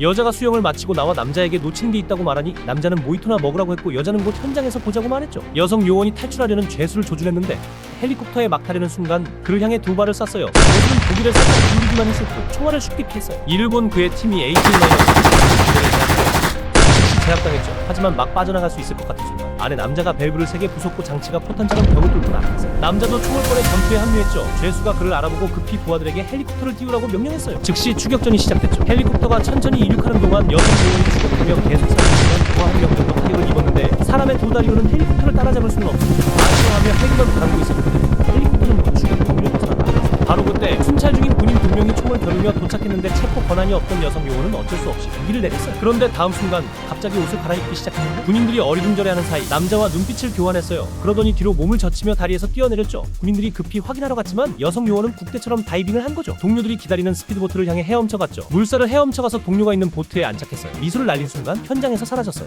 여자가 수영을 마치고 나와 남자에게 놓친 게 있다고 말하니 남자는 모히토나 먹으라고 했고 여자는 곧 현장에서 보자고 말했죠. 여성 요원이 탈출하려는 죄수를 조준했는데 헬리콥터에 막 타려는 순간 그를 향해 두 발을 쐈어요. 죄수는 고기를 살짝 기울이기만 했을 뿐 총알을 쉽게 피했어요. 이를 본 그의 팀이 AT9을 제압당했죠. 하지만 막 빠져나갈 수 있을 것 같은 순간 안에 남자가 밸브를 세게 부쉈고 장치가 포탄처럼 벽을 뚫고 나갔어요. 남자도 총을 꺼내 전투에 합류했죠. 죄수가 그를 알아보고 급히 부하들에게 헬리콥터를 띄우라고 명령했어요. 즉시 추격전이 시작됐죠. 헬리콥터가 천천히 이륙하는 동안 여성 요원이 추격하며 계속 사라지면 부하 한명 정도 타격을 입었는데 사람의 두 다리로는 헬리콥터를 따라잡을 수는 없습니다. 안녕하며 헬기만 바 그때 순찰 중인 군인 두 명이 총을 겨누며 도착했는데 체포 권한이 없던 여성 요원은 어쩔 수 없이 무기를 내렸어요. 그런데 다음 순간 갑자기 옷을 갈아입기 시작했는데 군인들이 어리둥절해하는 사이 남자와 눈빛을 교환했어요. 그러더니 뒤로 몸을 젖히며 다리에서 뛰어내렸죠. 군인들이 급히 확인하러 갔지만 여성 요원은 국대처럼 다이빙을 한 거죠. 동료들이 기다리는 스피드보트를 향해 헤엄쳐 갔죠. 물살을 헤엄쳐 가서 동료가 있는 보트에 안착했어요. 미소를 날린 순간 현장에서 사라졌어요.